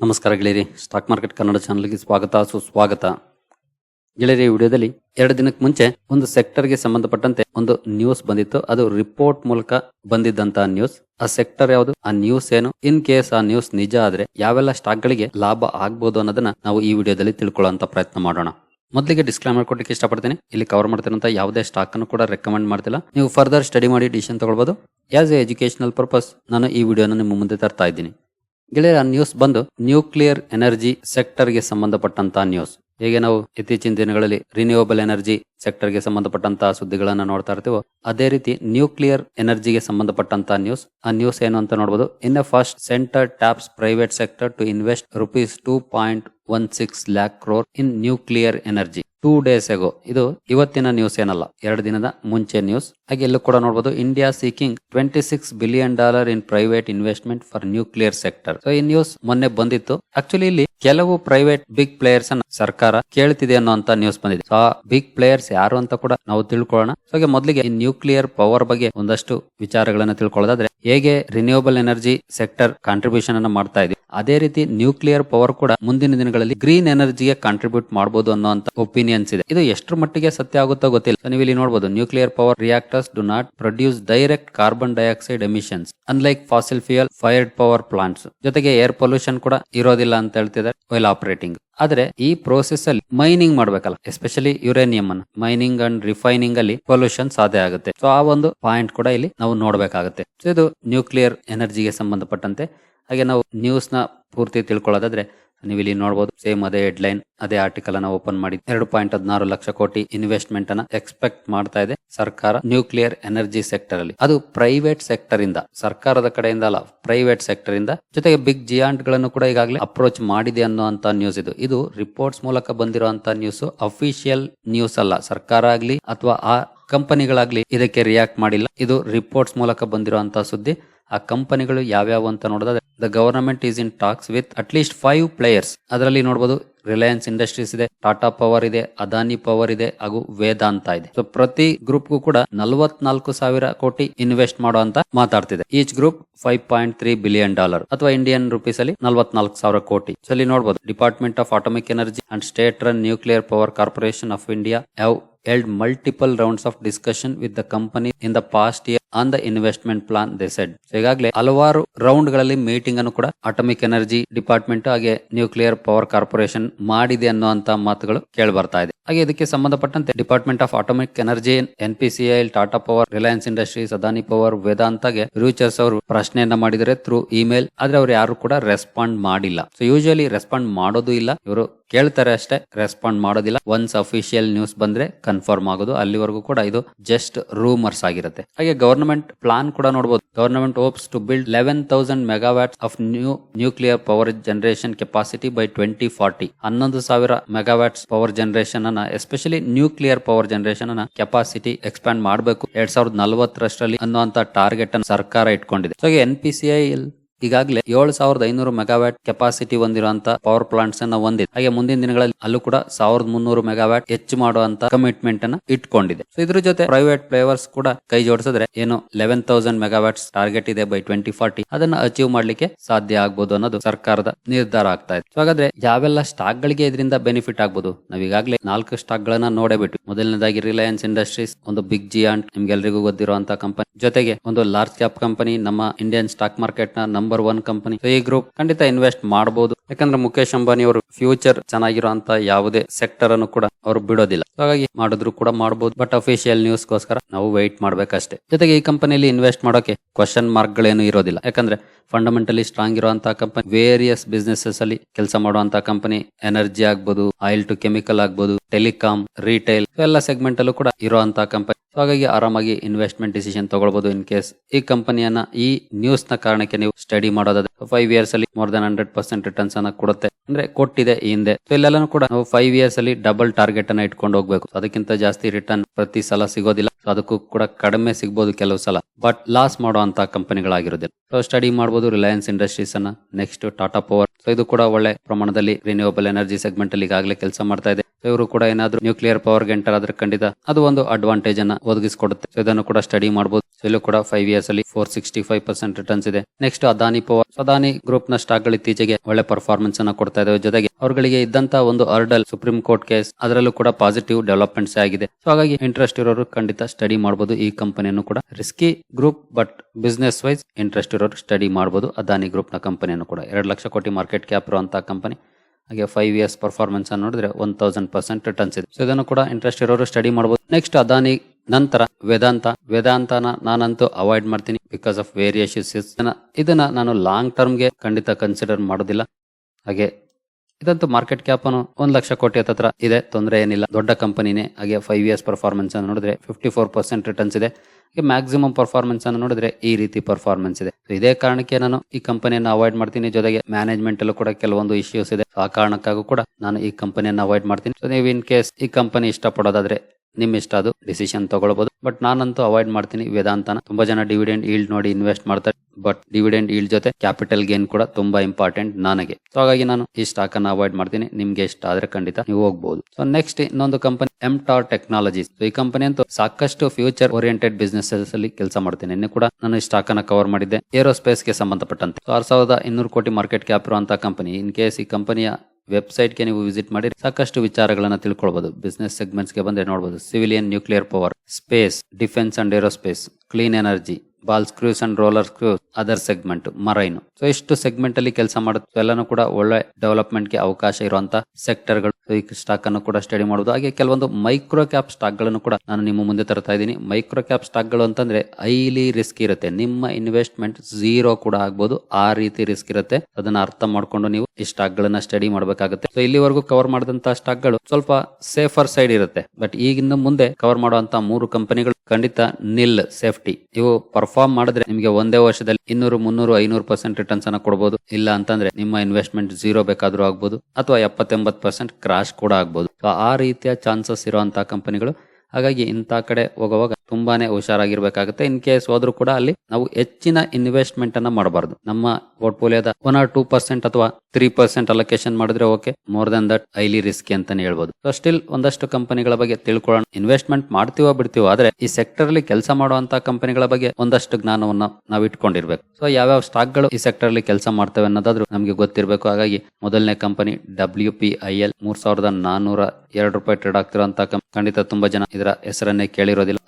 ನಮಸ್ಕಾರ ಗೆಳೆಯರಿ. Stock market Kannada ಚಾನಲ್ಗೆ ಸ್ವಾಗತ, ಸುಸ್ವಾಗತ. ಗೆಳೆಯರಿ ವಿಡಿಯೋದಲ್ಲಿ ಎರಡು ದಿನಕ್ಕೆ ಮುಂಚೆ ಒಂದು ಸೆಕ್ಟರ್ಗೆ ಸಂಬಂಧಪಟ್ಟಂತೆ ಒಂದು ನ್ಯೂಸ್ ಬಂದಿತ್ತು. ಅದು ರಿಪೋರ್ಟ್ ಮೂಲಕ ಬಂದಿದ್ದಂತಹ ನ್ಯೂಸ್ ಆ ಸೆಕ್ಟರ್ ಯಾವುದು? ಆ ನ್ಯೂಸ್ ಏನು? ಇನ್ ಕೇಸ್ ಆ ನ್ಯೂಸ್ ನಿಜ ಆದ್ರೆ ಯಾವೆಲ್ಲ ಸ್ಟಾಕ್ ಗಳಿಗೆ ಲಾಭ ಆಗ್ಬೋದು ಅನ್ನೋದನ್ನ ನಾವು ಈ ವಿಡಿಯೋದಲ್ಲಿ ತಿಳ್ಕೊಳ್ಳುವಂತ ಪ್ರಯತ್ನ ಮಾಡೋಣ. ಮೊದಲಿಗೆ ಡಿಸ್ಕ್ಲೈಮರ್ ಕೊಡ್ಲಿಕ್ಕೆ ಇಷ್ಟಪಡ್ತೀನಿ. ಇಲ್ಲಿ ಕವರ್ ಮಾಡ್ತಿರೋಂಥ ಯಾವುದೇ ಸ್ಟಾಕ್ ಅನ್ನು ಕೂಡ ರೆಕಮೆಂಡ್ ಮಾಡ್ತಿಲ್ಲ. ನೀವು ಫರ್ದರ್ ಸ್ಟಡಿ ಮಾಡಿ ಡಿಸಿಷನ್ ತಗೊಳ್ಬಹುದು ಆಸ್ ಎ ಎಜುಕೇಶನಲ್ ಪರ್ಪಸ್ ನಾನು ಈ ವಿಡಿಯೋನ ನಿಮ್ಮ ಮುಂದೆ ತರ್ತಾ ಇದ್ದೀನಿ. ಗೆಳೆಯರ ನ್ಯೂಸ್ ಬಂದು ನ್ಯೂಕ್ಲಿಯರ್ ಎನರ್ಜಿ ಸೆಕ್ಟರ್ಗೆ ಸಂಬಂಧಪಟ್ಟಂತಹ ನ್ಯೂಸ್ ಹೇಗೆ ನಾವು ಇತ್ತೀಚಿನ ದಿನಗಳಲ್ಲಿ ರಿನ್ಯೂವಬಲ್ ಎನರ್ಜಿ ಸೆಕ್ಟರ್ಗೆ ಸಂಬಂಧಪಟ್ಟಂತಹ ಸುದ್ದಿಗಳನ್ನ ನೋಡ್ತಾ ಇರ್ತೀವೋ, ಅದೇ ರೀತಿ ನ್ಯೂಕ್ಲಿಯರ್ ಎನರ್ಜಿಗೆ ಸಂಬಂಧಪಟ್ಟಂತಹ ನ್ಯೂಸ್ ಆ ನ್ಯೂಸ್ ಏನು ಅಂತ ನೋಡಬಹುದು in first centre taps private sector to invest rupees two point one six lakh crore in nuclear energy two days ago ಇದು ಇವತ್ತಿನ ನ್ಯೂಸ್ ಏನಲ್ಲ, ಎರಡು ದಿನದ ಮುಂಚೆ ನ್ಯೂಸ್ ಹಾಗೆ ಎಲ್ಲೂ ಕೂಡ ನೋಡಬಹುದು India seeking twenty six billion dollar in private investment for nuclear sector so ಈ ನ್ಯೂಸ್ ಮೊನ್ನೆ ಬಂದಿತ್ತು. ಆಕ್ಚುಲಿ ಇಲ್ಲಿ ಕೆಲವು ಪ್ರೈವೇಟ್ ಬಿಗ್ ಪ್ಲೇಯರ್ಸ್ ಅನ್ನ ಸರ್ಕಾರ ಕೇಳ್ತಿದೆ ಅನ್ನೋಂತ ನ್ಯೂಸ್ ಬಂದಿದೆ. ಸೊ ಆ ಬಿಗ್ ಪ್ಲೇಯರ್ಸ್ ಯಾರು ಅಂತ ಕೂಡ ನಾವು ತಿಳ್ಕೊಳ್ಳೋಣ. ಸೊ ಮೊದಲಿಗೆ ಈ ನ್ಯೂಕ್ಲಿಯರ್ ಪವರ್ ಬಗ್ಗೆ ಒಂದಷ್ಟು ವಿಚಾರಗಳನ್ನ ತಿಳ್ಕೊಳ್ಳೋದಾದ್ರೆ, ಹೇಗೆ ರಿನ್ಯೂವಬಲ್ ಎನರ್ಜಿ ಸೆಕ್ಟರ್ ಕಾಂಟ್ರಿಬ್ಯೂಷನ್ ಅನ್ನ ಮಾಡ್ತಾ ಇದೆ. ಅದೇ ರೀತಿ ನ್ಯೂಕ್ಲಿಯರ್ ಪವರ್ ಕೂಡ ಮುಂದಿನ ದಿನಗಳಲ್ಲಿ ಗ್ರೀನ್ ಎನರ್ಜಿಗೆ ಕಾಂಟ್ರಿಬ್ಯೂಟ್ ಮಾಡಬಹುದು ಅನ್ನೋ ಒಪಿನಿಯನ್ಸ್ ಇದೆ. ಇದು ಎಷ್ಟರ ಮಟ್ಟಿಗೆ ಸತ್ಯ ಆಗುತ್ತೋ ಗೊತ್ತಿಲ್ಲ. ನೀವು ಇಲ್ಲಿ ನೋಡಬಹುದು nuclear power reactors do not produce direct carbon dioxide emissions unlike fossil fuel fired power plants ಜೊತೆಗೆ ಏರ್ ಪೊಲ್ಯೂಷನ್ ಕೂಡ ಇರೋದಿಲ್ಲ ಅಂತ ಹೇಳ್ತಿದ್ದಾರೆ ವೈಲ್ ಆಪರೇಟಿಂಗ್ ಆದ್ರೆ ಈ ಪ್ರೋಸೆಸ್ ಅಲ್ಲಿ ಮೈನಿಂಗ್ ಮಾಡ್ಬೇಕಲ್ಲ ಎಸ್ಪೆಷಲಿ ಯುರೇನಿಯಂ ಅನ್ನು. ಮೈನಿಂಗ್ ಅಂಡ್ ರಿಫೈನಿಂಗ್ ಅಲ್ಲಿ ಪೊಲ್ಯೂಷನ್ ಸಾಧ್ಯ ಆಗುತ್ತೆ. ಸೊ ಆ ಒಂದು ಪಾಯಿಂಟ್ ಕೂಡ ಇಲ್ಲಿ ನಾವು ನೋಡ್ಬೇಕಾಗುತ್ತೆ. ಇದು ನ್ಯೂಕ್ಲಿಯರ್ ಎನರ್ಜಿಗೆ ಸಂಬಂಧಪಟ್ಟಂತೆ. ಹಾಗೆ ನಾವು ನ್ಯೂಸ್ನ ಪೂರ್ತಿ ತಿಳ್ಕೊಳ್ಳೋದಾದ್ರೆ ನೀವು ಇಲ್ಲಿ ನೋಡಬಹುದು ಸೇಮ್ ಅದೇ ಹೆಡ್ಲೈನ್ ಅದೇ ಆರ್ಟಿಕಲ್ ಅನ್ನ ಓಪನ್ ಮಾಡಿ ಎರಡು ಪಾಯಿಂಟ್ ಹದಿನಾರು ಲಕ್ಷ ಕೋಟಿ ಇನ್ವೆಸ್ಟ್ಮೆಂಟ್ ಅನ್ನ ಎಕ್ಸ್ಪೆಕ್ಟ್ ಮಾಡ್ತಾ ಇದೆ ಸರ್ಕಾರ ನ್ಯೂಕ್ಲಿಯರ್ ಎನರ್ಜಿ ಸೆಕ್ಟರ್ ಅಲ್ಲಿ. ಅದು ಪ್ರೈವೇಟ್ ಸೆಕ್ಟರ್ ಇಂದ, ಸರ್ಕಾರದ ಕಡೆಯಿಂದ ಅಲ್ಲ ಪ್ರೈವೇಟ್ ಸೆಕ್ಟರ್ ಇಂದ. ಜೊತೆಗೆ ಬಿಗ್ ಜಿಯಾಂಟ್ಗಳನ್ನು ಕೂಡ ಈಗಾಗಲೇ ಅಪ್ರೋಚ್ ಮಾಡಿದೆ ಅನ್ನುವಂತ ನ್ಯೂಸ್ ಇದು. ಇದು ರಿಪೋರ್ಟ್ಸ್ ಮೂಲಕ ಬಂದಿರುವಂತಹ ನ್ಯೂಸ್ ಅಫಿಷಿಯಲ್ ನ್ಯೂಸ್ ಅಲ್ಲ. ಸರ್ಕಾರ ಆಗ್ಲಿ ಅಥವಾ ಆ ಕಂಪನಿಗಳಾಗ್ಲಿ ಇದಕ್ಕೆ ರಿಯಾಕ್ಟ್ ಮಾಡಿಲ್ಲ. ಇದು ರಿಪೋರ್ಟ್ಸ್ ಮೂಲಕ ಬಂದಿರುವಂತಹ ಸುದ್ದಿ. ಆ ಕಂಪನಿಗಳು ಯಾವ್ಯಾವ ಅಂತ ನೋಡಿದ್ರೆ the government is in talks with at least five players ಅದರಲ್ಲಿ ನೋಡಬಹುದು ರಿಲಯನ್ಸ್ ಇಂಡಸ್ಟ್ರೀಸ್ ಇದೆ ಟಾಟಾ ಪವರ್ ಇದೆ ಅದಾನಿ ಪವರ್ ಇದೆ, ಹಾಗೂ ವೇದಾಂತ ಇದೆ. ಸೊ ಪ್ರತಿ ಗ್ರೂಪ್ಗೂ ಕೂಡ ನಲವತ್ನಾಲ್ಕು ಸಾವಿರ ಕೋಟಿ ಇನ್ವೆಸ್ಟ್ ಮಾಡೋ ಅಂತ ಮಾತಾಡ್ತಿದೆ. Each group five point three billion dollar ಅಥವಾ ಇಂಡಿಯನ್ ರುಪೀಸ್ ಅಲ್ಲಿ ನಲವತ್ನಾಲ್ಕು ಸಾವಿರ ಕೋಟಿ. ಸೊ ಅಲ್ಲಿ ನೋಡಬಹುದು department of atomic energy and state run nuclear power corporation of India have held multiple rounds of discussion with the company in the past year. On the investment plan said. So, ಈಗಾಗಲೇ ಹಲವಾರು ರೌಂಡ್ಗಳಲ್ಲಿ meeting ಅನ್ನು ಕೂಡ atomic energy department ಹಾಗೆ nuclear power corporation ಮಾಡಿದೆ ಅನ್ನುವಂತ ಮಾತುಗಳು ಕೇಳಿ ಬರ್ತಾ ಇದೆ. ಹಾಗೆ ಇದಕ್ಕೆ ಸಂಬಂಧಪಟ್ಟಂತೆ department of atomic energy N P C I Tata power Reliance Industries Adani power ವೇದಾಂತಗೆ Reuters ಅವರು ಪ್ರಶ್ನೆಯನ್ನ ಮಾಡಿದರೆ ಥ್ರೂ ಇಮೇಲ್ ಆದ್ರೆ ಅವ್ರು ಯಾರು ಕೂಡ ರೆಸ್ಪಾಂಡ್ ಮಾಡಿಲ್ಲ. ಸೊ ಯೂಶಲಿ ರೆಸ್ಪಾಂಡ್ ಮಾಡೋದು ಇಲ್ಲ. ಇವರು ಕೇಳ್ತಾರೆ ಅಷ್ಟೇ ರೆಸ್ಪಾಂಡ್ ಮಾಡೋದಿಲ್ಲ. ಒನ್ಸ್ ಅಫಿಷಿಯಲ್ ನ್ಯೂಸ್ ಬಂದ್ರೆ ಕನ್ಫರ್ಮ್ ಆಗೋದು. ಅಲ್ಲಿವರೆಗೂ ಕೂಡ ಇದು ಜಸ್ಟ್ ರೂಮರ್ಸ್ ಆಗಿರುತ್ತೆ. ಹಾಗೆ ಗವರ್ನಮೆಂಟ್ ಪ್ಲಾನ್ ಕೂಡ ನೋಡಬಹುದು government hopes to build eleven thousand megawatt of new nuclear power generation capacity by twenty forty ಹನ್ನೊಂದು ಸಾವಿರ ಮೆಗಾವ್ಯಾಟ್ಸ್ ಪವರ್ ಜನರೇಷನ್ ಅನ್ನ ಎಸ್ಪೆಷಲಿ ನ್ಯೂಕ್ಲಿಯರ್ ಪವರ್ ಜನರೇಷನ್ ಅನ್ನ ಕೆಪಾಸಿಟಿ ಎಕ್ಸ್ಪ್ಯಾಂಡ್ ಮಾಡಬೇಕು. ಎರಡ್ ಸಾವಿರದ ನಲವತ್ತರಷ್ಟರಲ್ಲಿ ಅನ್ನುವಂತ ಟಾರ್ಗೆಟ್ ಅನ್ನು ಸರ್ಕಾರ ಇಟ್ಕೊಂಡಿದೆ. So N P C I ಈಗಾಗಲೇ ಏಳು ಸಾವಿರದ ಐನೂರು ಮೆಗಾವ್ಯಾಟ್ ಕೆಪಾಸಿಟಿ ಹೊಂದಿರುವಂತಹ ಪವರ್ ಪ್ಲಾಂಟ್ಸ್ ಅನ್ನ ಹೊಂದಿದೆ. ಹಾಗೆ ಮುಂದಿನ ದಿನಗಳಲ್ಲಿ ಅಲ್ಲೂ ಕೂಡ ಸಾವಿರದ ಮುನ್ನೂರು ಮೆಗಾವ್ಯಾಟ್ ಹೆಚ್ಚು ಮಾಡುವಂತ ಕಮಿಟ್ಮೆಂಟ್ ಅನ್ನ ಇಟ್ಕೊಂಡಿದೆ. ಸೊ ಇದ್ರ ಜೊತೆ ಪ್ರೈವೇಟ್ ಪ್ಲೇಯರ್ಸ್ ಕೂಡ ಕೈ ಜೋಡಿಸಿದ್ರೆ ಏನು ಲೆವೆನ್ ತೌಸಂಡ್ ಮೆಗಾವ್ಯಾಟ್ಸ್ ಟಾರ್ಗೆಟ್ ಇದೆ ಬೈ ಟ್ವೆಂಟಿ ಫಾರ್ಟಿ ಅದನ್ನ ಅಚೀವ್ ಮಾಡ್ಲಿಕ್ಕೆ ಸಾಧ್ಯ ಆಗ್ಬೋದು ಅನ್ನೋದು ಸರ್ಕಾರದ ನಿರ್ಧಾರ ಆಗ್ತಾ ಇದೆ. ಸೊ ಹಾಗಾದ್ರೆ ಯಾವೆಲ್ಲ ಸ್ಟಾಕ್ ಗಳಿಗೆ ಇದರಿಂದ ಬೆನಿಫಿಟ್ ಆಗ್ಬೋದು? ನಾವ್ ಈಗಾಗಲೇ ನಾಲ್ಕು ಸ್ಟಾಕ್ ಗಳನ್ನ ನೋಡೇ ಬಿಟ್ಟು ಮೊದಲನೇದಾಗಿ ರಿಲಯನ್ಸ್ ಇಂಡಸ್ಟ್ರೀಸ್ ಒಂದು ಬಿಗ್ ಜಿಯಾಂಟ್ ನಿಮ್ಗೆಲ್ರಿಗೂ ಗೊತ್ತಿರುವಂತಹ ಕಂಪನಿ ಜೊತೆಗೆ ಒಂದು ಲಾರ್ಜ್ ಕ್ಯಾಪ್ ಕಂಪನಿ ನಮ್ಮ ಇಂಡಿಯನ್ ಸ್ಟಾಕ್ ಮಾರ್ಕೆಟ್ನ ನಂಬರ್ ಒನ್ ಕಂಪನಿ ಈ ಗ್ರೂಪ್ ಖಂಡಿತ ಇನ್ವೆಸ್ಟ್ ಮಾಡಬಹುದು ಯಾಕಂದ್ರೆ ಮುಖೇಶ್ ಅಂಬಾನಿ ಅವರು ಫ್ಯೂಚರ್ ಚೆನ್ನಾಗಿರುವಂತ ಯಾವುದೇ ಸೆಕ್ಟರ್ ಅನ್ನು ಕೂಡ ಅವರು ಬಿಡೋದಿಲ್ಲ. ಹಾಗಾಗಿ ಮಾಡಿದ್ರು ಕೂಡ ಮಾಡಬಹುದು ಬಟ್ ಅಫಿಷಿಯಲ್ ನ್ಯೂಸ್ ಗೋಸ್ಕರ ನಾವು ವೈಟ್ ಮಾಡ್ಬೇಕಷ್ಟೇ. ಜೊತೆಗೆ ಈ ಕಂಪನಿಯಲ್ಲಿ ಇನ್ವೆಸ್ಟ್ ಮಾಡೋಕೆ ಕ್ವಶನ್ ಮಾರ್ಕ್ ಗಳೇನು ಇರೋದಿಲ್ಲ. ಯಾಕಂದ್ರೆ ಫಂಡಮೆಂಟಲಿ ಸ್ಟ್ರಾಂಗ್ ಇರುವಂತಹ ಕಂಪನಿ ವೇರಿಯಸ್ ಬಿಸ್ನೆಸಸ್ ಅಲ್ಲಿ ಕೆಲಸ ಮಾಡುವಂತಹ ಕಂಪನಿ ಎನರ್ಜಿ ಆಗ್ಬಹುದು ಆಯಿಲ್ ಟು ಕೆಮಿಕಲ್ ಆಗ್ಬಹುದು ಟೆಲಿಕಾಂ ರಿಟೇಲ್ ಎಲ್ಲ ಸೆಗ್ಮೆಂಟ್ ಅಲ್ಲೂ ಕೂಡ ಇರುವಂತಹ ಕಂಪನಿ ಹಾಗಾಗಿ ಆರಾಮಾಗಿ ಇನ್ವೆಸ್ಟ್ಮೆಂಟ್ ಡಿಸಿಷನ್ ತಗೊಳ್ಬಹುದು ಇನ್ ಕೇಸ್ ಈ ಕಂಪನಿಯನ್ನ ಈ ನ್ಯೂಸ್ನ ಕಾರಣಕ್ಕೆ ನೀವು ಸ್ಟಡಿ ಮಾಡೋದಾದ್ರೆ ಫೈವ್ ಇಯರ್ಸ್ ಅಲ್ಲಿ more than hundred percent returns ಅನ್ನ ಕೊಡುತ್ತೆ. ಅಂದ್ರೆ ಕೊಟ್ಟಿದೆ ಈ ಹಿಂದೆ. ಸೊ ಇಲ್ಲೆಲ್ಲಾನು ಕೂಡ ನಾವು ಫೈವ್ ಇಯರ್ಸ್ ಅಲ್ಲಿ ಡಬಲ್ ಟಾರ್ಗೆಟ್ ಅನ್ನ ಇಟ್ಕೊಂಡು ಹೋಗ್ಬೇಕು. ಅದಕ್ಕಿಂತ ಜಾಸ್ತಿ ರಿಟರ್ನ್ ಪ್ರತಿ ಸಲ ಸಿಗೋದಿಲ್ಲ. ಸೊ ಅದಕ್ಕೂ ಕೂಡ ಕಡಿಮೆ ಸಿಗ್ಬೋದು ಕೆಲವು ಸಲ. ಬಟ್ ಲಾಸ್ ಮಾಡುವಂತ ಕಂಪನಿಗಳಾಗಿರೋದಿಲ್ಲ ಸೊ ಸ್ಟಡಿ ಮಾಡಬಹುದು ರಿಲಯನ್ಸ್ ಇಂಡಸ್ಟ್ರೀಸ್ ಅನ್ನ. ನೆಕ್ಸ್ಟ್ ಟಾಟಾ ಪವರ್ ಸೊ ಇದು ಕೂಡ ಒಳ್ಳೆ ಪ್ರಮಾಣದಲ್ಲಿ ರಿನ್ಯೂವಬಲ್ ಎನರ್ಜಿ ಸೆಗ್ಮೆಂಟ್ ಅಲ್ಲಿ ಈಗಾಗಲೇ ಕೆಲಸ ಮಾಡ್ತಾ ಇದೆ. ಇವರು ಕೂಡ ಏನಾದ್ರು ನ್ಯೂಕ್ಲಿಯರ್ ಪವರ್ ಎಂಟರ್ ಆದ್ರೆ ಖಂಡಿತ ಅದು ಒಂದು ಅಡ್ವಾಂಟೇಜ್ ಅನ್ನ ಒದಗಿಸಿಕೊಡುತ್ತೆ. ಇದನ್ನು ಕೂಡ ಸ್ಟಡಿ ಮಾಡಬಹುದು ಇಲ್ಲೂ ಕೂಡ ಫೈವ್ ಇಯರ್ಸ್ ಅಲ್ಲಿ four sixty five percent returns ಇದೆ. ನೆಕ್ಸ್ಟ್ ಅದಾನಿ ಪವರ್ ಅದಾನಿ ಗ್ರೂಪ್ನ ಸ್ಟಾಕ್ಗಳು ಇತ್ತೀಚೆಗೆ ಒಳ್ಳೆ ಪರ್ಫಾರ್ಮೆನ್ಸ್ ಅನ್ನ ಕೊಡ್ತಾ ಇದಾವೆ. ಜೊತೆಗೆ ಅವರುಗಳಿಗೆ ಇದ್ದಂತ ಒಂದು ಅರ್ಡಲ್ ಸುಪ್ರೀಂ ಕೋರ್ಟ್ ಕೇಸ್ ಅದರಲ್ಲೂ ಕೂಡ ಪಾಸಿಟಿವ್ ಡೆವಲಪ್ಮೆಂಟ್ಸ್ ಆಗಿದೆ. ಸೊ ಹಾಗಾಗಿ ಇಂಟ್ರೆಸ್ಟ್ ಇರೋರು ಖಂಡಿತ ಸ್ಟಡಿ ಮಾಡಬಹುದು ಈ ಕಂಪನಿಯನ್ನು ಕೂಡ risky group but business wise interest ಇರೋರು ಸ್ಟಡಿ ಮಾಡಬಹುದು ಅದಾನಿ ಗ್ರೂಪ್ನ ಕಂಪನಿಯನ್ನು ಕೂಡ. ಎರಡು ಲಕ್ಷ ಕೋಟಿ ಮಾರ್ಕೆಟ್ ಕ್ಯಾಪ್ ಇರುವಂತಹ ಕಂಪನಿ ಹಾಗೆ ಫೈವ್ ಇಯರ್ಸ್ ಪರ್ಫಾರ್ಮೆನ್ಸ್ ಅನ್ನು ನೋಡಿದ್ರೆ ಒನ್ ತೌಸಂಡ್ ಪರ್ಸೆಂಟ್ ರಿಟರ್ನ್ಸ್ ಇದೆ. ಸೊ ಇದನ್ನು ಕೂಡ ಇಂಟ್ರೆಸ್ಟ್ ಇರೋರು ಸ್ಟಡಿ ಮಾಡಬಹುದು ನೆಕ್ಸ್ಟ್ ಅದಾನಿ ನಂತರ ವೇದಾಂತ ವೇದಾಂತನ ನಾನಂತೂ ಅವಾಯ್ಡ್ ಮಾಡ್ತೀನಿ ಬಿಕಾಸ್ ಆಫ್ ವೇರಿಯೇಷನ್ಸ್ ಇದನ್ನ ನಾನು ಲಾಂಗ್ ಟರ್ಮ್ಗೆ ಖಂಡಿತ ಕನ್ಸಿಡರ್ ಮಾಡೋದಿಲ್ಲ. ಹಾಗೆ, ಇದಂತೂ ಮಾರ್ಕೆಟ್ ಕ್ಯಾಪ್ ಅನ್ನು ಒಂದ್ ಲಕ್ಷ ಕೋಟಿ ಹತ್ರ ಇದೆ. ತೊಂದರೆ ಏನಿಲ್ಲ. ದೊಡ್ಡ ಕಂಪನಿನೇ ಹಾಗೆ ಫೈವ್ ಇಯರ್ಸ್ ಪರ್ಫಾರ್ಮೆನ್ಸ್ ಅನ್ನು ನೋಡಿದ್ರೆ ಫಿಫ್ಟಿ ಫೋರ್ ಪರ್ಸೆಂಟ್ ರಿಟರ್ನ್ಸ್ ಇದೆ. ಮ್ಯಾಕ್ಸಿಮಮ್ ಪರ್ಫಾರ್ಮೆನ್ಸ್ ಅನ್ನು ನೋಡಿದ್ರೆ ಈ ರೀತಿ ಪರ್ಫಾರ್ಮೆನ್ಸ್ ಇದೆ. ಇದೇ ಕಾರಣಕ್ಕೆ ನಾನು ಈ ಕಂಪನಿಯನ್ನು ಅವಾಯ್ಡ್ ಮಾಡ್ತೀನಿ. ಜೊತೆಗೆ ಮ್ಯಾನೇಜ್ಮೆಂಟ್ ಅಲ್ಲೂ ಕೂಡ ಕೆಲವೊಂದು ಇಶ್ಯೂಸ್ ಇದೆ. ಆ ಕಾರಣಕ್ಕಾಗೂ ಕೂಡ ನಾನು ಈ ಕಂಪನಿಯನ್ನು ಅವಾಯ್ಡ್ ಮಾಡ್ತೀನಿ. ನೀವು ಇನ್ ಕೇಸ್ ಈ ಕಂಪನಿ ಇಷ್ಟಪಡೋದಾದ್ರೆ ನಿಮ್ ಇಷ್ಟ ಅದು ಡಿಸಿಷನ್ ತಗೊಳ್ಬಹುದು ಬಟ್ ನಾನಂತೂ ಅವಾಯ್ಡ್ ಮಾಡ್ತೀನಿ ವೇದಾಂತನ. ತುಂಬಾ ಜನ ಡಿವಿಡೆಂಡ್ ಈಲ್ಡ್ ನೋಡಿ ಇನ್ವೆಸ್ಟ್ ಮಾಡ್ತಾರೆ. ಬಟ್ ಡಿವಿಡೆಂಡ್ ಈಲ್ಡ್ ಜೊತೆ ಕ್ಯಾಪಿಟಲ್ ಗೇನ್ ಕೂಡ ತುಂಬಾ ಇಂಪಾರ್ಟೆಂಟ್ ನನಗೆ. ಸೊ ಹಾಗಾಗಿ ನಾನು ಈ ಸ್ಟಾಕ್ ಅನ್ನ ಅವಾಯ್ಡ್ ಮಾಡ್ತೀನಿ. ನಿಮ್ಗೆ ಇಷ್ಟ ಆದ್ರೆ ಖಂಡಿತ ನೀವು ಹೋಗಬಹುದು ಸೊ ನೆಕ್ಸ್ಟ್ ಇನ್ನೊಂದು ಕಂಪನಿ ಎಂ ಟಾರ್ ಟೆಕ್ನಾಲಜೀಸ್ ಈ ಕಂಪನಿ ಅಂತೂ ಸಾಕಷ್ಟು ಫ್ಯೂಚರ್ ಓರಿಯೆಂಟೆಡ್ ಬಿಸ್ನೆಸ್ ಅಲ್ಲಿ ಕೆಲಸ ಮಾಡ್ತೀನಿ. ನಿನ್ನೆ ಕೂಡ ನಾನು ಈ ಸ್ಟಾಕ್ ಅನ್ನ ಕವರ್ ಮಾಡಿದ್ದೆ. ಏರೋಸ್ಪೇಸ್ಗೆ ಸಂಬಂಧಪಟ್ಟಂತೆ. ಆರ್ ಸಾವಿರದ ಇನ್ನೂರು ಕೋಟಿ ಮಾರ್ಕೆಟ್ ಕ್ಯಾಪ್ ಇರುವಂತಹ ಕಂಪನಿ ಇನ್ ಕೇಸ್ ಈ ಕಂಪನಿಯ ವೆಬ್ಸೈಟ್ಗೆ ನೀವು ವಿಸಿಟ್ ಮಾಡಿ ಸಾಕಷ್ಟು ವಿಚಾರಗಳನ್ನು ತಿಳ್ಕೊಳ್ಬಹುದು ಬಿಸ್ನೆಸ್ ಸೆಗ್ಮೆಂಟ್ಸ್ಗೆ ಬಂದ್ರೆ ನೋಡಬಹುದು civilian nuclear power, space, defence and aerospace, clean energy, ball screws and roller screws, other segment, marine. So, ಇಷ್ಟು ಸೆಗ್ಮೆಂಟ್ ಅಲ್ಲಿ ಕೆಲಸ ಮಾಡುತ್ತೆ. ಎಲ್ಲಾನು ಕೂಡ ಒಳ್ಳೆ ಡೆವಲಪ್ಮೆಂಟ್ಗೆ ಅವಕಾಶ ಇರುವಂತಹ ಸೆಕ್ಟರ್ಗಳು ಈ ಸ್ಟಾಕ್ ಅನ್ನು ಕೂಡ ಸ್ಟಡಿ ಮಾಡುವುದು. ಹಾಗೆ ಕೆಲವೊಂದು ಮೈಕ್ರೋ ಕ್ಯಾಪ್ ಸ್ಟಾಕ್ಗಳನ್ನು ಕೂಡ ನಾನು ನಿಮ್ಮ ಮುಂದೆ ತರ್ತಾ ಇದ್ದೀನಿ. ಮೈಕ್ರೋ ಕ್ಯಾಪ್ ಸ್ಟಾಕ್ಗಳು ಅಂತಂದ್ರೆ ಹೈಲಿ ರಿಸ್ಕ್ ಇರುತ್ತೆ. ನಿಮ್ಮ ಇನ್ವೆಸ್ಟ್ಮೆಂಟ್ ಝೀರೋ ಕೂಡ ಆಗ್ಬಹುದು ಆ ರೀತಿ ರಿಸ್ಕ್ ಇರುತ್ತೆ. ಅದನ್ನ ಅರ್ಥ ಮಾಡ್ಕೊಂಡು ನೀವು ಈ ಸ್ಟಾಕ್ ಗಳನ್ನ ಸ್ಟಡಿ ಮಾಡಬೇಕಾಗುತ್ತೆ. ಸೊ ಇಲ್ಲಿವರೆಗೂ ಕವರ್ ಮಾಡಿದಂತಹ ಸ್ಟಾಕ್ಗಳು ಸ್ವಲ್ಪ ಸೇಫರ್ ಸೈಡ್ ಇರುತ್ತೆ. ಬಟ್ ಈಗಿನ ಮುಂದೆ ಕವರ್ ಮಾಡುವಂತ ಮೂರು ಕಂಪನಿಗಳು ಖಂಡಿತ ನಿಲ್ ಸೇಫ್ಟಿ ಇವು ಪರ್ಫಾರ್ಮ್ ಮಾಡಿದ್ರೆ ನಿಮಗೆ ಒಂದೇ ವರ್ಷದಲ್ಲಿ ಇನ್ನೂರು, ಮುನ್ನೂರು, ಐನೂರು ಪರ್ಸೆಂಟ್ ರಿಟರ್ನ್ಸ್ ಅನ್ನ ಕೊಡಬಹುದು ಇಲ್ಲ ಅಂತಂದ್ರೆ ನಿಮ್ಮ ಇನ್ವೆಸ್ಟ್ಮೆಂಟ್ ಝೀರೋ ಬೇಕಾದ್ರೂ ಆಗ್ಬಹುದು ಅಥವಾ ಎಪ್ಪತ್ತೆಂಬತ್ತು ಪರ್ಸೆಂಟ್ ಕ್ರಾಶ್ ಕೂಡ ಆಗ್ಬೋದು. ಆ ರೀತಿಯ ಚಾನ್ಸಸ್ ಇರುವಂತಹ ಕಂಪನಿಗಳು ಹಾಗಾಗಿ ಇಂಥ ಕಡೆ ಹೋಗುವಾಗ ತುಂಬಾನೇ ಹುಷಾರಾಗಿರ್ಬೇಕಾಗುತ್ತೆ. ಇನ್ ಕೇಸ್ ಹೋದ್ರು ಕೂಡ ಅಲ್ಲಿ ನಾವು ಹೆಚ್ಚಿನ ಇನ್ವೆಸ್ಟ್ಮೆಂಟ್ ಅನ್ನ ಮಾಡಬಾರ್ದು. ನಮ್ಮ ಪೋರ್ಟ್ಫೋಲಿಯೋದ ಒನ್ ಆರ್ ಟೂ ಪರ್ಸೆಂಟ್ ಅಥವಾ ತ್ರೀ ಪರ್ಸೆಂಟ್ ಅಲೋಕೇಶನ್ ಮಾಡಿದ್ರೆ okay more than that highly risky ಅಂತಾನೆ ಹೇಳ್ಬೋದು. ಸ್ಟಿಲ್ ಒಂದಷ್ಟು ಕಂಪನಿಗಳ ಬಗ್ಗೆ ತಿಳ್ಕೊಳ್ಳೋಣ. ಇನ್ವೆಸ್ಟ್ಮೆಂಟ್ ಮಾಡ್ತೀವೋ ಬಿಡ್ತೀವೋ ಆದ್ರೆ ಈ ಸೆಕ್ಟರ್ ಅಲ್ಲಿ ಕೆಲಸ ಮಾಡುವಂತ ಕಂಪನಿಗಳ ಬಗ್ಗೆ ಒಂದಷ್ಟು ಜ್ಞಾನವನ್ನ ನಾವು ಇಟ್ಕೊಂಡಿರ್ಬೇಕು. ಸೊ ಯಾವ್ಯಾವ ಸ್ಟಾಕ್ಗಳು ಈ ಸೆಕ್ಟರ್ ಅಲ್ಲಿ ಕೆಲಸ ಮಾಡ್ತವೆ ಅನ್ನೋದಾದ್ರೂ ನಮಗೆ ಗೊತ್ತಿರಬೇಕು. ಹಾಗಾಗಿ ಮೊದಲನೇ company W P I L ಮೂರ್ ಸಾವಿರದ ನಾನೂರ ಎರಡು ರೂಪಾಯಿ ಟ್ರೇಡ್ ಆಗ್ತಿರೋ ಅಂತ ಖಂಡಿತ ತುಂಬಾ ಜನ ಇದರ ಹೆಸರನ್ನೇ ಕೇಳಿರೋದಿಲ್ಲ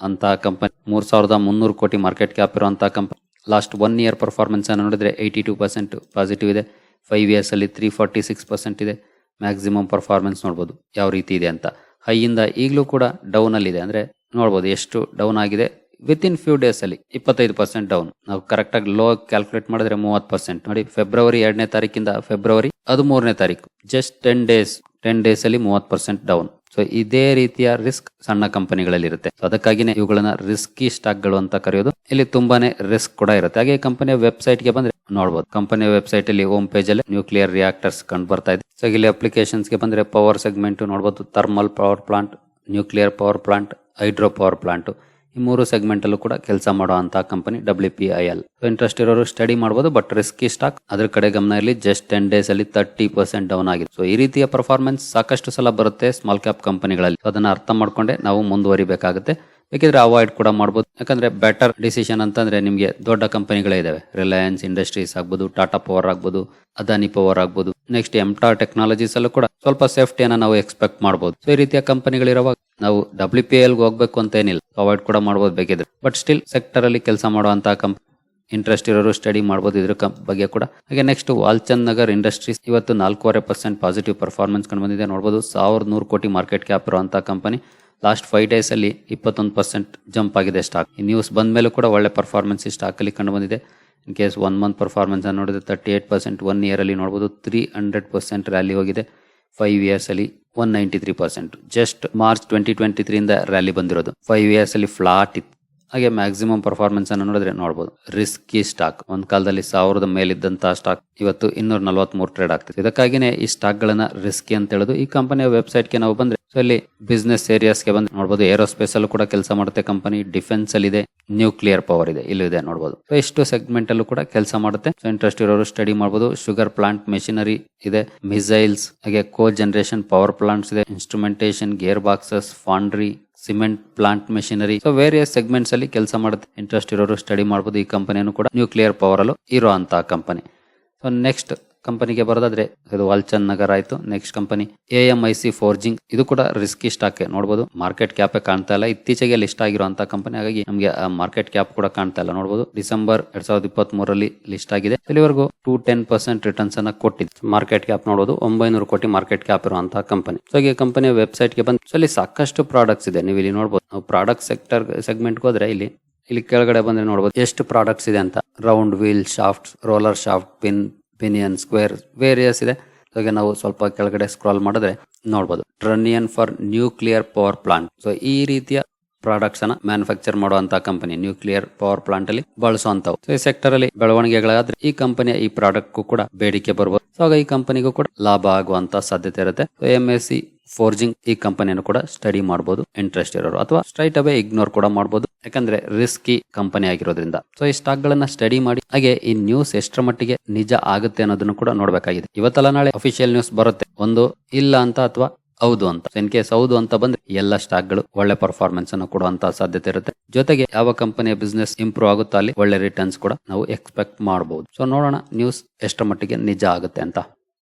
ಕಂಪನಿ ಮೂರ್ ಸಾವಿರದ ಮುನ್ನೂರು ಕೋಟಿ ಮಾರ್ಕೆಟ್ ಕ್ಯಾಪ್ ಇರುವಂತಹ company last one year performance ಅನ್ನು ನೋಡಿದ್ರೆ ಏಯ್ಟಿ ಟೂ ಪರ್ಸೆಂಟ್ ಪಾಸಿಟಿವ್ ಇದೆ. ಫೈವ್ ಇಯರ್ಸ್ ಅಲ್ಲಿ ತ್ರೀ ಫಾರ್ಟಿ ಸಿಕ್ಸ್ ಪರ್ಸೆಂಟ್ ಇದೆ. ಮ್ಯಾಕ್ಸಿಮಮ್ ಪರ್ಫಾರ್ಮೆನ್ಸ್ ನೋಡ್ಬೋದು ಯಾವ ರೀತಿ ಇದೆ ಅಂತ. ಹೈಯಿಂದ ಈಗಲೂ ಕೂಡ ಡೌನ್ ಅಲ್ಲಿ ಇದೆ ಅಂದ್ರೆ ನೋಡ್ಬೋದು ಎಷ್ಟು ಡೌನ್ ಆಗಿದೆ. ವಿತ್ ಇನ್ ಫ್ಯೂ ಡೇಸ್ ಅಲ್ಲಿ ಇಪ್ಪತ್ತೈದು ಪರ್ಸೆಂಟ್ ಡೌನ್ ನಾವು ಕರೆಕ್ಟಾಗಿ ಲೋ ಕ್ಯಾಲ್ಕುಲೇಟ್ ಮಾಡಿದ್ರೆ ಮೂವತ್ತು ಪರ್ಸೆಂಟ್ ನೋಡಿ ಫೆಬ್ರವರಿ ಎರಡನೇ ತಾರೀಕಿಂದ ಫೆಬ್ರವರಿ ಹದಿಮೂರನೇ ತಾರೀಕು. ಜಸ್ಟ್ ಟೆನ್ ಡೇಸ್ ಟೆನ್ ಡೇಸಲ್ಲಿ ಮೂವತ್ತು ಪರ್ಸೆಂಟ್ ಡೌನ್ ಸೊ ಇದೇ ರೀತಿಯ ರಿಸ್ಕ್ ಸಣ್ಣ ಕಂಪನಿಗಳಲ್ಲಿ ಇರುತ್ತೆ ಸೊ ಅದಕ್ಕಾಗಿನೇ ಇವುಗಳನ್ನ ರಿಸ್ಕಿ ಸ್ಟಾಕ್ಗಳು ಅಂತ ಕರೆಯೋದು. ಇಲ್ಲಿ ತುಂಬಾನೇ ರಿಸ್ಕ್ ಕೂಡ ಇರುತ್ತೆ. ಹಾಗೆ ಕಂಪನಿಯ ವೆಬ್ಸೈಟ್ಗೆ ಬಂದ್ರೆ ನೋಡಬಹುದು ಕಂಪನಿಯ ವೆಬ್ಸೈಟ್ ಅಲ್ಲಿ ಹೋಮ್ ಪೇಜ್ ಅಲ್ಲಿ ನ್ಯೂಕ್ಲಿಯರ್ ರಿಯಾಕ್ಟರ್ಸ್ ಕಂಡು ಬರ್ತಾ ಇದೆ. ಸೊ ಇಲ್ಲಿ ಅಪ್ಲಿಕೇಶನ್ಸ್ಗೆ ಬಂದ್ರೆ ಪವರ್ ಸೆಗ್ಮೆಂಟ್ ನೋಡಬಹುದು thermal power plant nuclear power plant hydro power plant ಈ ಮೂರು ಸೆಗ್ಮೆಂಟ್ ಅಲ್ಲೂ ಕೂಡ ಕೆಲಸ ಮಾಡುವಂತಹ company W P I L interest ಇರೋರು ಸ್ಟಡಿ ಮಾಡಬಹುದು ಬಟ್ ರಿಸ್ಕಿ ಸ್ಟಾಕ್ ಅದ್ರ ಕಡೆ ಗಮನ ಇರಲಿ ಜಸ್ಟ್ ಟೆನ್ ಡೇಸ್ ಅಲ್ಲಿ ತರ್ಟಿ ಪರ್ಸೆಂಟ್ ಡೌನ್ ಆಗಿದೆ. ಸೊ ಈ ರೀತಿಯ ಪರ್ಫಾರ್ಮೆನ್ಸ್ ಸಾಕಷ್ಟು ಸಲ ಬರುತ್ತೆ ಸ್ಮಾಲ್ ಕ್ಯಾಪ್ ಕಂಪನಿಗಳಲ್ಲಿ ಅದನ್ನ ಅರ್ಥ ಮಾಡ್ಕೊಂಡೆ, ನಾವು ಮುಂದುವರಿಬೇಕಾಗುತ್ತೆ. ಬೇಕಿದ್ರೆ ಅವಾಯ್ಡ್ ಕೂಡ ಮಾಡ್ಬೋದು. ಯಾಕಂದ್ರೆ ಬೆಟರ್ ಡಿಸಿಷನ್ ಅಂತಂದ್ರೆ ನಿಮಗೆ ದೊಡ್ಡ ಕಂಪನಿಗಳೇ ಇದಾವೆ. ರಿಲಯನ್ಸ್ ಇಂಡಸ್ಟ್ರೀಸ್ ಆಗ್ಬೋದು ಟಾಟಾ ಪವರ್ ಆಗ್ಬೋದು ಅದಾನಿ ಪವರ್ ಆಗ್ಬೋದು. ನೆಕ್ಸ್ಟ್ ಎಂಟಾರ್ ಟೆಕ್ನಾಲಜೀಸ್ ಅಲ್ಲೂ ಕೂಡ ಸ್ವಲ್ಪ ಸೇಫ್ಟಿಯನ್ನು ನಾವು ಎಕ್ಸ್ಪೆಕ್ಟ್ ಮಾಡಬಹುದು ಸೊ ಈ ರೀತಿಯ ಕಂಪನಿಗಳಿರುವಾಗ ನಾವು ಡಬ್ಲ್ಯೂ ಪಿ ಎಲ್ ಹೋಗ್ಬೇಕು ಅಂತ ಏನಿಲ್ಲ. ಅವಾಯ್ಡ್ ಕೂಡ ಮಾಡಬಹುದು ಬೇಕಿದ್ರೆ. ಬಟ್ ಸ್ಟಿಲ್ ಸೆಕ್ಟರ್ ಅಲ್ಲಿ ಕೆಲಸ ಮಾಡುವಂತಹ ಕಂಪ್ ಇಂಟ್ರೆಸ್ಟ್ ಇರೋರು ಸ್ಟಡಿ ಮಾಡಬಹುದು ಇದ್ರ ಬಗ್ಗೆ ಕೂಡ. ಹಾಗೆ ನೆಕ್ಸ್ಟ್ ವಾಲ್ಚಂದ್ ನಗರ್ ಇಂಡಸ್ಟ್ರೀಸ್ ಇವತ್ತು ನಾಲ್ಕೂವರೆ ಪರ್ಸೆಂಟ್ ಪಾಸಿಟಿವ್ ಪರ್ಫಾರ್ಮೆನ್ಸ್ ಕಂಡು ಬಂದಿದೆ. ನೋಡಬಹುದು ಸಾವಿರದ ನೂರು ಕೋಟಿ ಮಾರ್ಕೆಟ್ ಕ್ಯಾಪ್ ಇರುವಂತಹ ಕಂಪನಿ ಲಾಸ್ಟ್ ಫೈವ್ ಡೇಸ್ ಅಲ್ಲಿ ಇಪ್ಪತ್ತೊಂದು ಪರ್ಸೆಂಟ್ ಜಂಪ್ ಆಗಿದೆ ಸ್ಟಾಕ್ ಈ ನ್ಯೂಸ್ ಬಂದ ಮೇಲೂ ಕೂಡ ಒಳ್ಳೆ ಪರ್ಫಾರ್ಮೆನ್ಸ್ ಈ ಸ್ಟಾಕ್ ಅಲ್ಲಿ ಕಂಡು ಬಂದಿದೆ in case one month performance ನೋಡಿದ್ರೆ thirty eight percent one year ಅಲ್ಲಿ ನೋಡಬಹುದು ತ್ರೀ ಹಂಡ್ರೆಡ್ ಪರ್ಸೆಂಟ್ ರ್ಯಾಲಿ ಹೋಗಿದೆ. ಫೈವ್ ಇಯರ್ಸ್ ಅಲ್ಲಿ one ninety three percent just March twenty twenty three ಇಂದ ರ್ಯಾಲಿ ಬಂದಿರೋದು. ಫೈವ್ ಇಯರ್ಸ್ ಅಲ್ಲಿ ಫ್ಲಾಟ್ ಇತ್ತು. ಹಾಗೆ ಮ್ಯಾಕ್ಸಿಮಮ್ ಪರ್ಫಾರ್ಮೆನ್ಸ್ ಅನ್ನು ನೋಡಿದ್ರೆ ನೋಡಬಹುದು ರಿಸ್ಕಿ ಸ್ಟಾಕ್ ಒಂದ್ ಕಾಲದಲ್ಲಿ ಸಾವಿರದ ಮೇಲಿದ್ದಂತಹ ಸ್ಟಾಕ್ ಇವತ್ತು ಇನ್ನೂರ ನಲವತ್ಮೂರು ಟ್ರೇಡ್ ಆಗ್ತಿದೆ. ಇದಕ್ಕಾಗಿನೇ ಈ ಸ್ಟಾಕ್ ಗಳನ್ನ ರಿಸ್ಕಿ ಅಂತ ಹೇಳುದು. ಈ ಕಂಪನಿಯ ವೆಬ್ಸೈಟ್ಗೆ ನಾವು ಬಂದ್ರೆ, ಸೊ ಇಲ್ಲಿ ಬಿಸ್ನೆಸ್ ಏರಿಯಾಸ್ಗೆ ಬಂದ್ರೆ ನೋಡಬಹುದು ಏರೋಸ್ಪೇಸ್ ಅಲ್ಲೂ ಕೂಡ ಕೆಲಸ ಮಾಡುತ್ತೆ ಕಂಪನಿ ಡಿಫೆನ್ಸ್ ಅಲ್ಲಿ ಇದೆ. ನ್ಯೂಕ್ಲಿಯರ್ ಪವರ್ ಇದೆ. ಇಲ್ಲೂ ಇದೆ ನೋಡಬಹುದು ಎಷ್ಟು ಸೆಗ್ಮೆಂಟ್ ಅಲ್ಲೂ ಕೂಡ ಕೆಲಸ ಮಾಡುತ್ತೆ. ಸೊ ಇಂಟ್ರೆಸ್ಟ್ ಇರೋರು ಸ್ಟಡಿ ಮಾಡಬಹುದು ಶುಗರ್ ಪ್ಲಾಂಟ್ ಮೆಷಿನರಿ ಇದೆ. ಮಿಸೈಲ್ಸ್ ಹಾಗೆ ಕೋ ಜನರೇಷನ್ ಪವರ್ ಪ್ಲಾಂಟ್ಸ್ ಇದೆ. Instrumentation gear boxes foundry cement plant machinery. So various segments ಅಲ್ಲಿ ಕೆಲಸ ಮಾಡುತ್ತೆ. ಇಂಟ್ರೆಸ್ಟ್ ಇರೋರು ಸ್ಟಡಿ ಮಾಡಬಹುದು ಈ ಕಂಪನಿಯನ್ನು ಕೂಡ ನ್ಯೂಕ್ಲಿಯರ್ ಪವರ್ ಅಲ್ಲೂ ಇರೋ ಅಂತ ಕಂಪನಿ ಸೊ ನೆಕ್ಸ್ಟ್ ಕಂಪನಿಗೆ ಬರೋದಾದ್ರೆ ಇದು ವಾಲ್ಚಂದ್ ನಗರ್ ಆಯ್ತು. Next company A M I C forging ಇದು ಕೂಡ ರಿಸ್ಕಿ ಸ್ಟಾಕ್ ನೋಡಬಹುದು ಮಾರ್ಕೆಟ್ ಕ್ಯಾಪ್ ಕಾಣ್ತಾ ಇಲ್ಲ. ಇತ್ತೀಚೆಗೆ ಲಿಸ್ಟ್ ಆಗಿರುವಂತಹ ಕಂಪನಿ ಹಾಗಾಗಿ ನಮಗೆ ಮಾರ್ಕೆಟ್ ಕ್ಯಾಪ್ ಕೂಡ ಕಾಣ್ತಾ ಇಲ್ಲ ನೋಡಬಹುದು ಡಿಸೆಂಬರ್ ಎರಡ್ ಸಾವಿರದ ಇಪ್ಪತ್ತ್ ಮೂರರಲ್ಲಿ ಲಿಸ್ಟ್ ಆಗಿದೆ. ಇಲ್ಲಿವರೆಗೂ ಟು ಟೆನ್ ಪರ್ಸೆಂಟ್ ರಿಟರ್ನ್ಸ್ ಅನ್ನ ಕೊಟ್ಟಿದೆ. ಮಾರ್ಕೆಟ್ ಕ್ಯಾಪ್ ನೋಡಬಹುದು ಒಂಬೈನೂರು ಕೋಟಿ ಮಾರ್ಕೆಟ್ ಕ್ಯಾಪ್ ಇರುವಂತಹ ಕಂಪನಿ ಸೊ ಈ ಕಂಪನಿಯ ವೆಬ್ಸೈಟ್ಗೆ ಬಂದು ಅಲ್ಲಿ ಸಾಕಷ್ಟು ಪ್ರಾಡಕ್ಟ್ಸ್ ಇದೆ. ನೀವು ಇಲ್ಲಿ ನೋಡಬಹುದು ನಾವು ಪ್ರಾಡಕ್ಟ್ ಸೆಕ್ಟರ್ ಸೆಗ್ಮೆಂಟ್ ಹೋದ್ರೆ ಇಲ್ಲಿ ಇಲ್ಲಿ ಕೆಳಗಡೆ ಬಂದ್ರೆ ನೋಡಬಹುದು ಎಷ್ಟು ಪ್ರಾಡಕ್ಟ್ಸ್ ಇದೆ ಅಂತ. Round wheel shaft roller shaft pin pinion square various ಇದೆ. ಹಾಗೆ ನಾವು ಸ್ವಲ್ಪ ಕೆಳಗಡೆ ಸ್ಕ್ರಾಲ್ ಮಾಡಿದ್ರೆ ನೋಡ್ಬೋದು. Trunnion for nuclear power plant so ಈ ರೀತಿಯ ಪ್ರಾಡಕ್ಟ್ಸ್ ಅನ್ನ ಮ್ಯಾನುಫ್ಯಾಕ್ಚರ್ ಮಾಡುವಂತಹ ಕಂಪನಿ ನ್ಯೂಕ್ಲಿಯರ್ ಪವರ್ ಪ್ಲಾಂಟ್ ಅಲ್ಲಿ ಬಳಸುವಂತವು ಈ ಸೆಕ್ಟರ್ ಅಲ್ಲಿ ಬೆಳವಣಿಗೆಗಳಾದ್ರೆ ಈ ಕಂಪನಿಯ ಈ ಪ್ರಾಡಕ್ಟ್ ಕೂಡ ಬೇಡಿಕೆ ಬರಬಹುದು. ಸೊ ಈ ಕಂಪನಿಗೂ ಕೂಡ ಲಾಭ ಆಗುವಂತ ಸಾಧ್ಯತೆ ಇರುತ್ತೆ. ಎಂ ಎಸ್ ಸಿ ಫೋರ್ಜಿಂಗ್ ಈ ಕಂಪನಿಯನ್ನು ಕೂಡ ಸ್ಟಡಿ ಮಾಡಬಹುದು ಇಂಟ್ರೆಸ್ಟ್ ಇರೋರು, ಅಥವಾ ಸ್ಟ್ರೈಟ್ ಅವೇ ಇಗ್ನೋರ್ ಕೂಡ ಮಾಡಬಹುದು ಯಾಕಂದ್ರೆ ರಿಸ್ಕಿ ಕಂಪನಿ ಆಗಿರೋದ್ರಿಂದ. ಸೊ ಈ ಸ್ಟಾಕ್ ಗಳನ್ನ ಸ್ಟಡಿ ಮಾಡಿ, ಹಾಗೆ ಈ ನ್ಯೂಸ್ ಎಷ್ಟರ ಮಟ್ಟಿಗೆ ನಿಜ ಆಗುತ್ತೆ ಅನ್ನೋದನ್ನು ಕೂಡ ನೋಡಬೇಕಾಗಿದೆ. ಇವತ್ತಲ್ಲ ನಾಳೆ ಅಫಿಷಿಯಲ್ ನ್ಯೂಸ್ ಬರುತ್ತೆ. ಒಂದು ಇಲ್ಲ ಅಂತ ಅಥವಾ ಹೌದು ಅಂತ. ಇನ್ ಕೇಸ್ ಹೌದು ಅಂತ ಬಂದ್ರೆ ಎಲ್ಲ ಸ್ಟಾಕ್ಗಳು ಒಳ್ಳೆ ಪರ್ಫಾರ್ಮೆನ್ಸ್ ಅನ್ನು ಕೊಡುವಂತ ಸಾಧ್ಯತೆ ಇರುತ್ತೆ. ಜೊತೆಗೆ ಯಾವ ಕಂಪನಿಯ ಬಿಸ್ನೆಸ್ ಇಂಪ್ರೂವ್ ಆಗುತ್ತೋ ಅಲ್ಲಿ ಒಳ್ಳೆ ರಿಟರ್ನ್ಸ್ ಕೂಡ ನಾವು ಎಕ್ಸ್ಪೆಕ್ಟ್ ಮಾಡಬಹುದು ಸೊ ನೋಡೋಣ ನ್ಯೂಸ್ ಎಷ್ಟರ ಮಟ್ಟಿಗೆ ನಿಜ ಆಗುತ್ತೆ ಅಂತ.